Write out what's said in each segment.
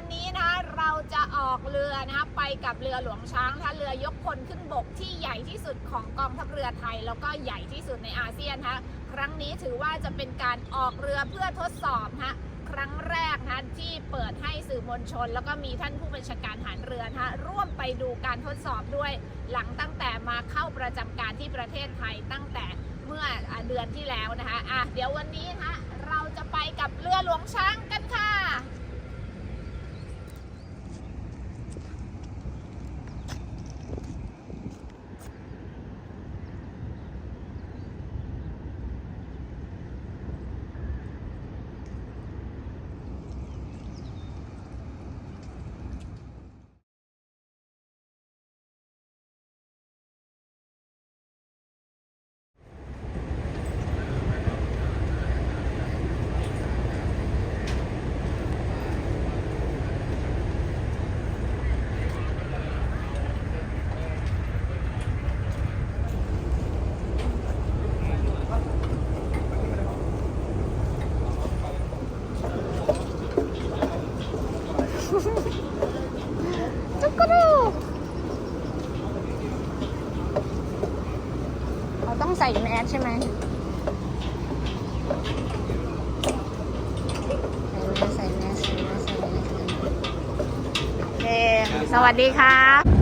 วันนี้นะเราจะออกเรือนะคะไปกับเรือหลวงช้างนะคะเรือยกพลขึ้นบกที่ใหญ่ที่สุดของกองทัพเรือไทย แล้วก็ใหญ่ที่สุดในอาเซียนนะคะครั้งนี้ถือว่าจะเป็นการออกเรือเพื่อทดสอบนะคะครั้งแรกนะที่เปิดให้สื่อมวลชน แล้วก็มีท่านผู้บัญชาการหารเรือนะร่วมไปดูการทดสอบด้วยหลังตั้งแต่มาเข้าประจำการที่ประเทศไทยตั้งแต่เมื่อเดือนที่แล้วนะคะอะเดี๋ยววันนี้นะคะเราจะไปกับเรือหลวงช้างกันค่ะ จุกกรูเราต้อง ใช่ไหมใส่แมสใส่แมสใส่แมสใส่แมสโอเคสวัสดีครับ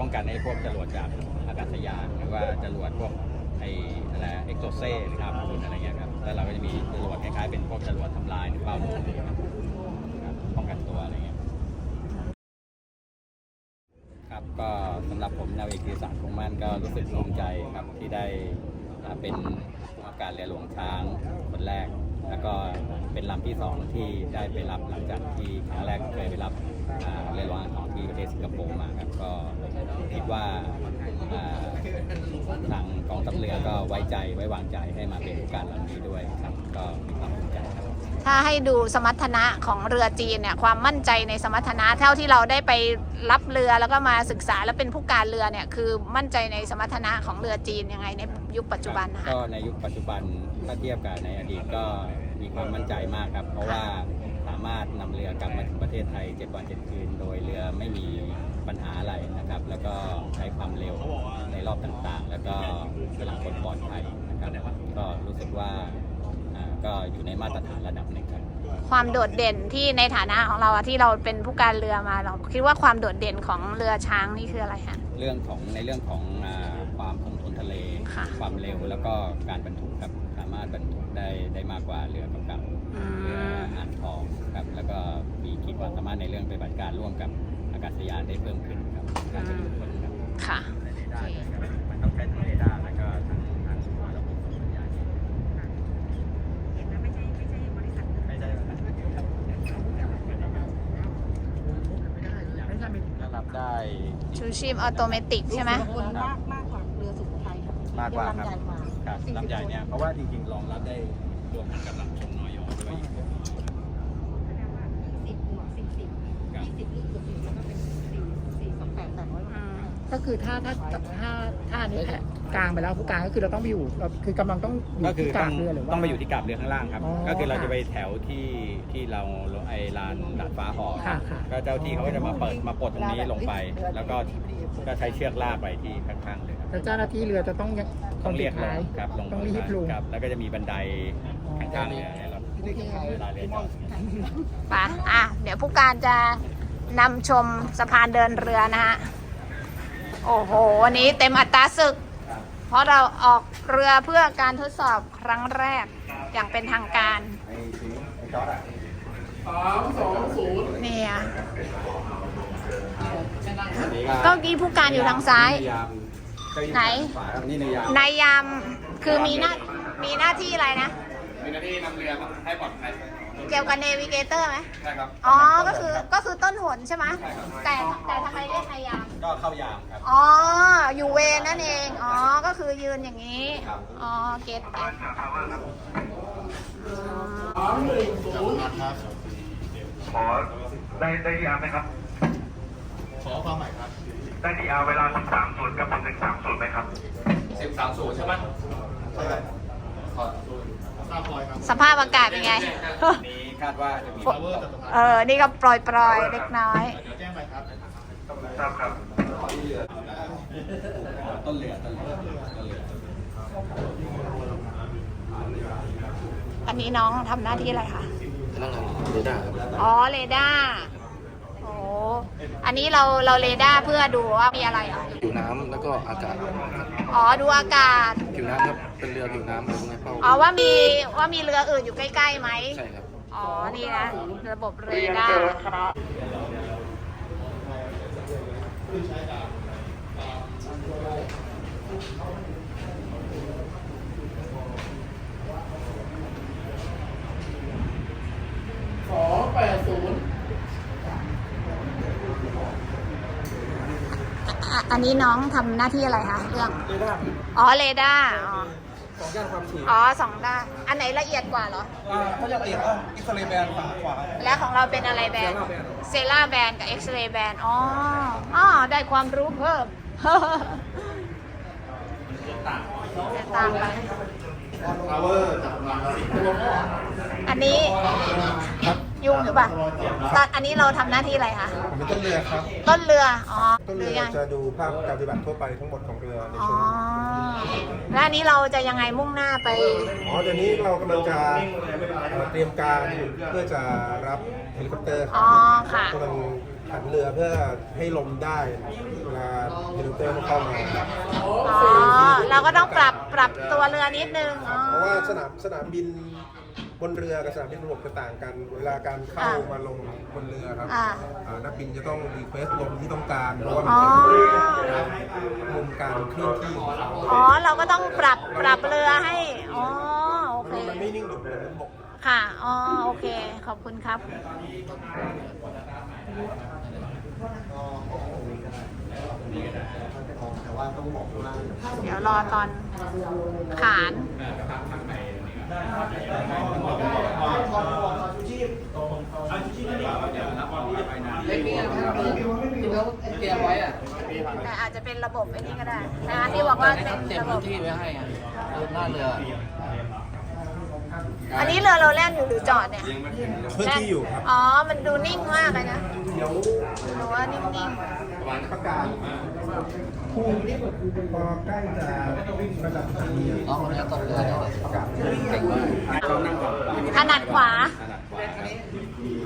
ป้องกันในพวกจรวดจากอากาศยานหรือว่าจรวดพวกไอ้อะไรเอ็กโซเซ่หรือครับอะไรเงี้ยครับแล้วเราก็จะมีจรวดคล้ายๆเป็นพวกจรวดทำลายหรือเป้าหมายครับครับป้องกันตัวอะไรเงี้ยครับก็สำหรับผมนาวเอกธีรศักดิ์คงมั่นก็รู้สึกภูมิใจครับที่ได้เป็นผู้บังคับการเรือหลวงช้างคนแรก แล้วก็เป็นลำที่สองที่ได้ไปรับหลังจากที่ครั้งแรกเคยไปรับเรือว่างของที่ประเทศสิงคโปร์มาครับก็คิดว่าทางกององทัพเรือก็ไว้ใจไว้วางใจให้มาเป็นผู้การลำนี้ด้วยครับก็มีความภูมิใจครับ ถ้าให้ดูสมรรถนะของเรือจีนเนี่ยความมั่นใจในสมรรถนะเท่าที่เราได้ไปรับเรือแล้วก็มาศึกษาแล้วเป็นผู้การเรือเนี่ยคือมั่นใจในสมรรถนะของเรือจีนยังไงในยุคปัจจุบันนะคะก็ในยุคปัจจุบันถ้าเทียบกับในอดีตก็มีความมั่นใจมากครับ เพราะว่าสามารถนำเรือกลับมาถึงประเทศไทย7วัน7คืน โดยเรือไม่มีปัญหาอะไรนะครับ แล้วก็ใช้ความเร็วในรอบต่างๆ แล้วก็กำลังคนปลอดภัยนะครับก็รู้สึกว่า ก็อยู่ในมาตรฐานระดับหนึ่งครับ ความโดดเด่นที่ในฐานะของเราอะที่เราเป็นผู้การเรือมาเราคิดว่าความโดดเด่นของเรือช้างนี่คืออะไรคะ เรื่องของในเรื่องของอ่าความคงทนทะเล ค่ะ ความเร็วแล้วก็การบรรทุกครับสามารถบรรทุกได้ได้มากกว่าเรือเก่าๆอืเรือมอ่างทองครับแล้วก็มีขีดความสามารถในเรื่องปฏิบัติการร่วมกับอากาศยานได้เพิ่มขึ้นครับการบรรทุกคนครับ ค่ะ มันต้องใช้ทั้งเรดาร์แล้วก็ทั้งทั้งระบบส่งสัญญาณ เห็นนะไม่ใช่ไม่ใช่บริษัท ไม่ใช่รับ ได้ชูชีพออโตเมติกใช่ไหมคนมากมากกว่าเรือสุโขทัยค่ะมากกว่าครับเรือลำใหญ่กว่าครับลำใหญ่เนี่ยเพราะว่าจริงๆรองรับได้รวมทั้งกับลำชมนอยอด้วยอีก แสดงว่าสิบบวกสิบสิบยี่สิบลูกเกือบสิบแล้วก็เป็นสี่สี่สองแปดแปดร้อย อืม ก็คือถ้าถ้าถ้าถ้าอันนี้แผลกลางไปแล้วผู้การก็คือเราต้องไปอยู่เราคือกำลังต้องอยู่ก็คือที่กต้ลาองงเรือหรือว่า ต้องไปอยู่ที่กาบเรือข้างล่างครับ อ๋อก็คือเราค่ะจะไปแถวที่ที่เราไอ้ลานดาดฟ้าหอค่ะค่ะ ก็เจ้าที่เขาก็จะมาเปิดมาปลดตรงนี้ลงไป แล้วก็ก็ใช้เชือกลากไปที่ข้างๆเลยครับแต่เจ้าหน้าที่เรือจะต้องยังต้องเรียกลท้างยครับลงต้องรีบลง ครับแล้วก็จะมีบันไดข้างๆเรือเนี่ยเราเวลาเรือจอด ไปอะ เดี๋ยวผู้การจะนำชมสะพานเดินเรือนะฮะ โอ้โห วันนี้เต็มอัตราศึก เพราะเราออกเรือเพื่อการทดสอบครั้งแรกอย่างเป็นทางการสองศูนย์เนี่ยก็กี้ผู้การอยู่ทางซ้าย ไหน นายยาม คือมีหน้า มีหน้าที่อะไรนะ มีหน้าที่นำเรือให้ปลอดภัย เกี่ยวกับเนวิเกเตอร์ไหมใช่ครับอ๋อ ก็คือ ก็คือต้นหนใช่ไหมแต่แต่ทำไมเรียกนายยาม ก็เข้ายามครับ อ๋อ อยู่เวรนั่นเอง อ๋อ ก็คือยืนอย่างนี้ครับอ๋อ เก็ตเก็ตขอได้ได้ดีอาร์ไหมครับ ขอความหมายครับ ได้ดีอาร์เวลา 13ศูนย์กับ1 3ศูนย์ไหมครับ สภาพอากาศเป็นไง นี้คาดว่าจะมีเออ นี่ก็ปล่อยปล่อยๆเล็กน้อยทราบครับ ต้นเรือต้นเรือต้นเรือ อันนี้น้องทำหน้าที่อะไรคะพนักงานเรดาร์ครับอ๋อ เรดาร์โอ้อันนี้เราเราเรดาร์เพื่อดูว่ามีอะไรเหรอผิวน้ำแล้วก็อากาศครับอ๋อดูอากาศ ผิวน้ำครับเป็นเรือผิวน้ำอะไรพวกนี้เป้าอ๋อว่ามีว่ามีเรืออื่นอยู่ใกล้ๆไหม ใช่ครับ อ๋อ นี่นะ ระบบเรดาร์อ่ะอันนี้น้องทำหน้าที่อะไรคะเรื่อง เรดาร์อ๋อเรดาร์อ๋อสองย่านความถี่อ๋อสองด้านอันไหนละเอียดกว่าเหรอถ้าอยากละเอียดก็อิสราเอลแบนขวาขวา และของเราเป็นอะไรแบรนด์ เซล่าแบรนด์กับเอ็กซ์เรย์แบรนด์อ๋ออ๋อได้ความรู้เพิ่มจะตามไปอันนี้ ยุ่งหรือเปล่าตอนอันนี้เราทำหน้าที่อะไรคะผมเป็นต้นเรือครับ ต้นเรืออ๋อต้นเรือยัเราจะดูภาพการปฏิบัติทั่วไปทั้งหมดของเรือในอ๋อช่วงแล้วอันนี้เราจะยังไงมุ่งหน้าไป อ๋อเดี๋ยวนี้เรากำลังจะเอ่อเตรียมการเพื่อจะรับเฮลิคอปเตอร์คอ๋รัอบค่ะ กำลังผันเรือเพื่อให้ลมได้เวลาเฮลิคอปเตอร์มันเข้ามาอ๋อเราก็ต้องปรับปรับตัวเรือนิดนึงอ๋อเพราะว่าสนามสนามบิน บนเรือกับสนามบินบนบกจะต่างกัน เวลาการเข้าอะมาลงบนเรือครับอ่าอ่านักบินจะต้องรีเควสลมที่ต้องการเพราะว่ามันอ๋อ เป็นมุมการเคลื่อนที่ของเขาอ๋อ เราก็ต้องปรับปรับเรือให้ อ๋อ โอเค มันไม่นิ่งอยู่บนบก ค่ะ อ๋อ โอเค ขอบคุณครับเเดี๋ยวรอตอนขาน เล็กนี่ครับที่ เขาเตรียมไว้อะแต่อาจจะเป็นระบบไอ้นี้ก็ได้นะที่บอกว่าเป็นเตรียมระบพื้บ นที่ไว้ให้อะเดินหน้าเรือ อันนี้เรือเราแล่นอยู่หรือจอดเนี่ยพื้นที่อยู่ครับ อ๋อ มันดูนิ่งมากเลยนะหนูว่านิ่งประกาศภูมิพอใกล้จะระดับที่น้องคนนี้ตกเรือแล้วประกาศเก่งมากเขานั่งขวาๆถนัดขวาถนัดขวาครับ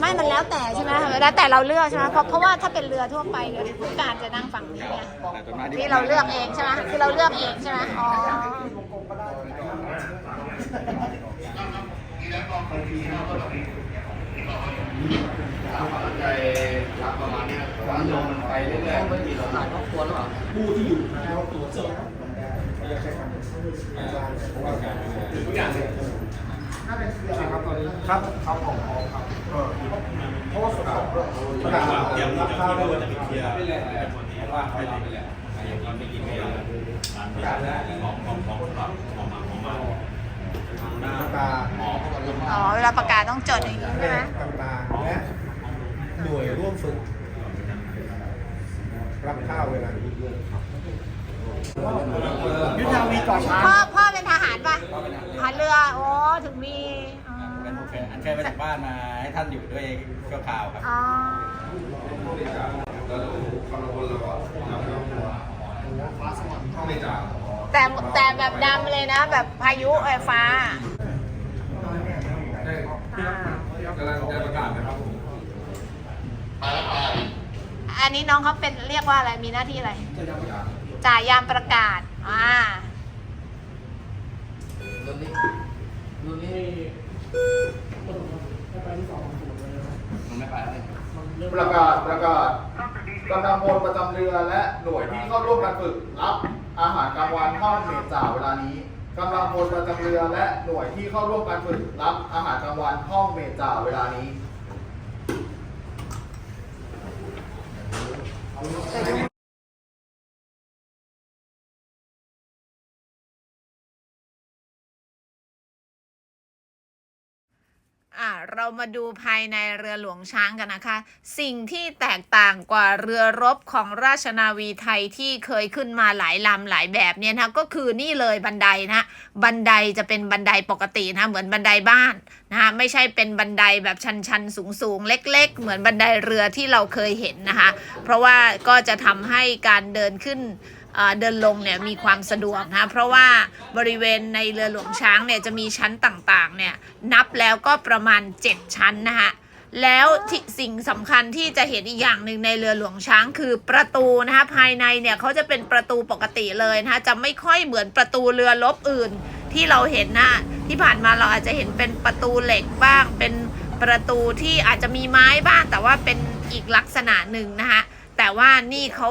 ไม่มันแล้วแต่ใช่ไหมแล้วแต่เราเลือกใช่ไหมเพราะเพราะว่าถ้าเป็นเรือทั่วไปเนี่ยผู้การจะนั่งฝั่งนี้ไงแต่ส่วนมากที่เราเลือกเองใช่ไหมที่เราเลือกเองใช่ไหมอ๋อใจรับประมาณนี้ความลมมันไปเรื่อยๆไม่มีหลายครอบครัวหรือเปล่าผู้ที่อยู่แล้วตัวจเราจะใช้คำทุกอย่างเลยครับตอนนี้ครับครับของพร้อมครับ เพราะว่าสุดท้ายประกาศเตรียมรับข้าวด้วยจะเคลียร์ไม่เลยว่าเขาทำไปเลยอย่างนี้ไม่กินไม่ได้ประกาศได้ของของของของมาประกาอ๋อเวลาประกาศต้องจดอย่างนี้แรใช่ไหมกกำลังและหน่วยร่วมฝึกรับข้าวเวลานี้ด้วยยุทธาวีก่อนาพ่อพ่อเป็นทหารป่ะทหารเรือ โอ้ ถึงมีอ๋อ เป็นโอเคอันเชิญมาจากบ้านมาให้ท่านอยู่ด้วยชั่วคราวครับอ๋อแต่แต่แบบดำเลยนะ แบบพายุไฟฟ้าอ่ากำลังจะประกาศนะครับอันนี้น้องเขาเป็นเรียกว่าอะไรมีหน้าที่อะไร จ่ายยามประกาศ อ่ารุ่นนี้รุ่นนี้มันไม่ไปแล้วนี่ ประกาศประกาศกำลังพลประจำเรือและหน่วยที่เข้าร่วมการฝึกรับอาหารกลางวันห้องเมจ่าเวลานี้กำลังพลประจำเรือและหน่วยที่เข้าร่วมการฝึกรับอาหารกลางวันห้องเมจ่าเวลานี้ อะเรามาดูภายในเรือหลวงช้างกันนะคะ สิ่งที่แตกต่างกว่าเรือรบของราชนาวีไทยที่เคยขึ้นมาหลายลำหลายแบบเนี่ยนะก็คือนี่เลยบันไดนะบันไดจะเป็นบันไดปกตินะเหมือนบันไดบ้านนะคะไม่ใช่เป็นบันไดแบบชันๆสูงๆเล็ก ๆ เหมือนบันไดเรือที่เราเคยเห็นนะคะ เพราะว่าก็จะทำให้การเดินขึ้น เดินลงเนี่ยมีความสะดวกนะเพราะว่าบริเวณในเรือหลวงช้างเนี่ยจะมีชั้นต่างๆเนี่ยนับแล้วก็ประมาณ 7 ชั้นนะคะแล้วสิ่งสำคัญที่จะเห็นอีกอย่างหนึ่งในเรือหลวงช้างคือประตูนะคะภายในเนี่ยเขาจะเป็นประตูปกติเลยนะคะจะไม่ค่อยเหมือนประตูเรือลบอื่นที่เราเห็นนะที่ผ่านมาเราอาจจะเห็นเป็นประตูเหล็กบ้าง เป็นประตูที่อาจจะมีไม้บ้าง แต่ว่าเป็นอีกลักษณะหนึ่งนะคะแต่ว่านี่เขา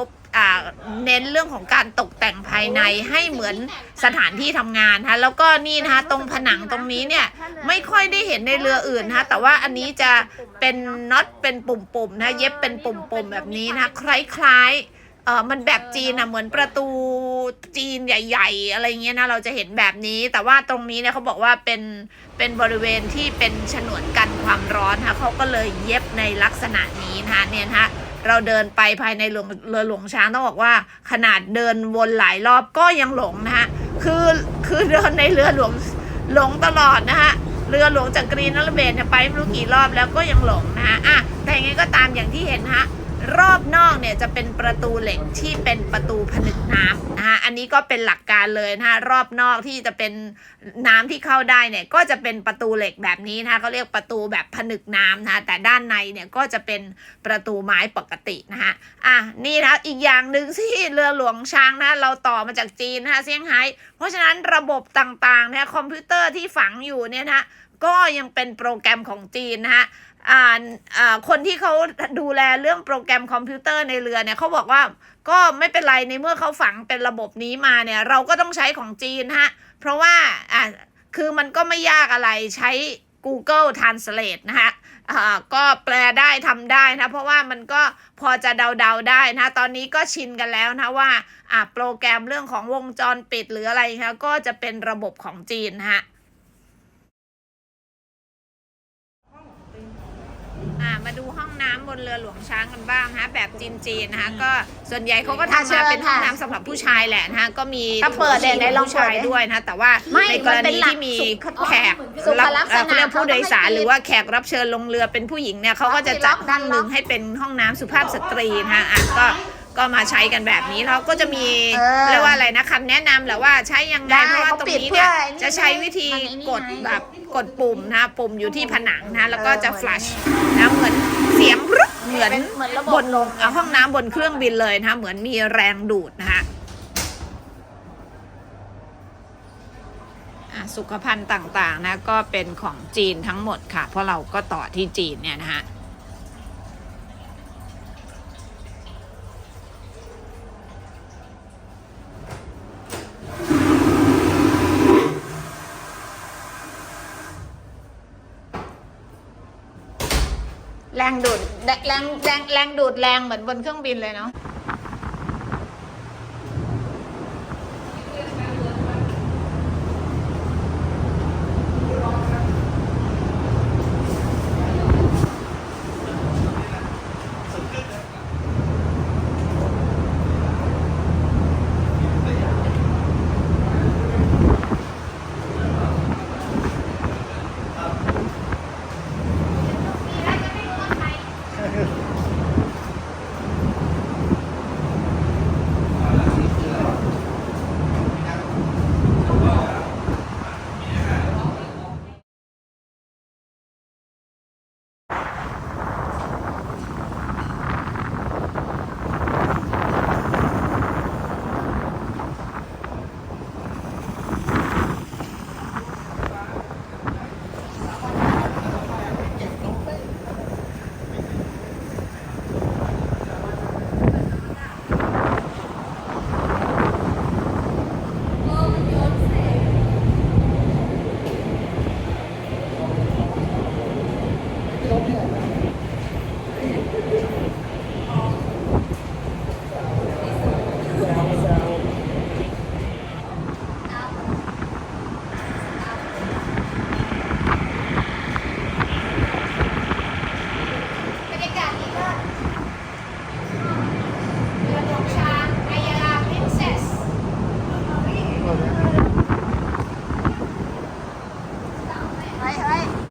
เน้นเรื่องของการตกแต่งภายในให้เหมือนสถานที่ทำงานนะคะแล้วก็นี่นะคะตรงผนังตรงนี้เนี่ยไม่ค่อยได้เห็นในเรืออื่นนะคะแต่ว่าอันนี้จะเป็นน็อตเป็นปุ่มๆนะเย็บเป็นปุ่มๆแบบนี้นะคะคล้ายๆ เออมันแบบจีนอะเหมือนประตูจีนใหญ่ ๆ อะไรเงี้ยนะเราจะเห็นแบบนี้ แต่ว่าตรงนี้เนี่ยเขาบอกว่าเป็นเป็นบริเวณที่เป็นฉนวนกันความร้อนนะคะเขาก็เลยเย็บในลักษณะนี้นะคะเนี่ยนะคะ เราเดินไปภายในเรือหลวงช้างต้องบอกว่า ขนาดเดินวนหลายรอบก็ยังหลงนะฮะคือคือเดินในเรือหลวงหลงตลอดนะฮะเรือหลวงจากกรีนนลเบดเนี่ยไปไม่รู้กี่รอบแล้วก็ยังหลงนะฮะอะแต่ยังไงก็ตามอย่างที่เห็นฮะ รอบนอกเนี่ยจะเป็นประตูเหล็กที่เป็นประตูผนึกน้ำนะฮะอันนี้ก็เป็นหลักการเลยนะฮะรอบนอกที่จะเป็นน้ำที่เข้าได้เนี่ยก็จะเป็นประตูเหล็กแบบนี้นะคะเขาเรียกประตูแบบผนึกน้ำนะคะแต่ด้านในเนี่ยก็จะเป็นประตูไม้ปกตินะคะอะนี่นะอีกอย่างหนึ่งที่เรือหลวงช้างนะเราต่อมาจากจีนนะคะเซี่ยงไฮ้เพราะฉะนั้นระบบต่างๆนะคอมพิวเตอร์ที่ฝังอยู่เนี่ยนะก็ยังเป็นโปรแกรมของจีนนะคะ อ่าอ่าคนที่เขาดูแลเรื่องโปรแกรมคอมพิวเตอร์ในเรือเนี่ยเขาบอกว่าก็ไม่เป็นไรในเมื่อเขาฝังเป็นระบบนี้มาเนี่ย เราก็ต้องใช้ของจีนฮะ เพราะว่าอะคือมันก็ไม่ยากอะไรใช้ Google Translate นะคะอ่าก็แปลได้ทำได้นะ เพราะว่ามันก็พอจะเดาๆได้นะ ตอนนี้ก็ชินกันแล้วนะว่าอ่าโปรแกรมเรื่องของวงจรปิดหรืออะไรคะก็จะเป็นระบบของจีนนะฮะ อ่ามาดูห้องน้ำบนเรือหลวงช้างกันบ้างฮะแบบจีนๆนะคะก็ส่วนใหญ่เขาก็ทำมาเป็นห้องน้ำสำหรับผู้ชายแหละนะคะก็มีถ้าเปิดเนี่ยไหนลองผู้ชายเปิดดิด้วยนะแต่ว่าไม่ในกรมันเป็นณีหลักที่มีสุขแขกสุขรับลักษณะเอ่อเขาเรียกผู้โดยสารเขาต้องให้หรือว่าแขกรับเชิญลงเรือเป็นผู้หญิงเนี่ยเขาก็จะจัดด้านหนึ่งให้เป็นห้องน้ำสุภาพสตรีนะคะอะก็ ก็มาใช้กันแบบนี้แล้วก็จะมีเออเรียกว่าอะไรนะคำแนะนำแหละว่าใช้ยังไงได้เพราะว่าเขาตรงปิดนี้เพื่เนี่อยไอ้นี่จะใช้วิธีมันไอ้นี่กดไง แบบกดปุ่มนะคะปุ่มอยู่ที่ผนังนะแล้วก็จะเออฟลัชนะเหมือนเสียงรึกเหมือนเป็นเหมือนระบบบนลงอะห้องน้ำบนเครื่องบินเลยนะคะเหมือนมีแรงดูดนะคะอะสุขภัณฑ์ต่างๆนะก็เป็นของจีนทั้งหมดค่ะ เพราะเราก็ต่อที่จีนเนี่ยนะฮะ ดูดแรงแรงแรงดูดแรงเหมือนบนเครื่องบินเลยเนาะ